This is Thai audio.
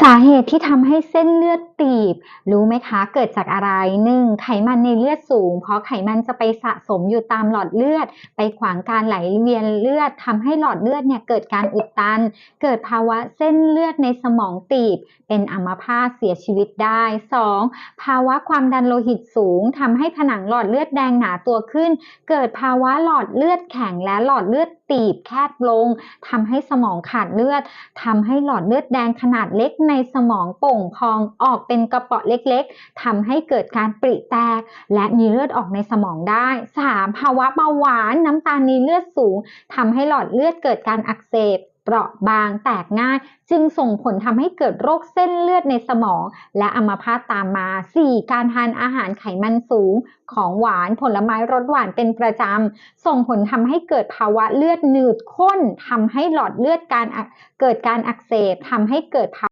สาเหตุที่ทำให้เส้นเลือด ตีบ รู้ไหมคะ เกิดจากอะไร 1. ไขมันในเลือดสูง เพราะไขมันจะไปสะสมอยู่ตามหลอดเลือด ไปขวางการไหลเวียนเลือดทำให้หลอดเลือดเนี่ยเกิดการอุดตัน เกิดภาวะเส้นเลือดในสมองตีบ เป็นอัมพาตเสียชีวิตได้ 2. ภาวะความดันโลหิตสูงทำให้ผนังหลอดเลือดแดงหนาตัวขึ้น เกิดภาวะหลอดเลือดแข็งและหลอดเลือดตีบแคบลงทำให้สมองขาดเลือดทำให้หลอดเลือดแดงขนาดเล็กในสมองโป่งพองออกเป็นกระเปาะเล็กๆทำให้เกิดการปริแตก และมีเลือดออกในสมองได้ 3. ภาวะเบาหวานน้ำตาลในเลือดสูงทำให้หลอดเลือดเกิดการอักเสบเปราะบางแตกง่าย จึงส่งผลทำให้เกิดโรคเส้นเลือดในสมอง และอัมพาตตามมา 4. การทานอาหารไขมันสูง ของหวานผลไม้รสหวานเป็นประจำ ส่งผลทำให้เกิดภาวะเลือดหนืดข้นทำให้หลอดเลือดการเกิดการอักเสบทำให้เกิดภาวะ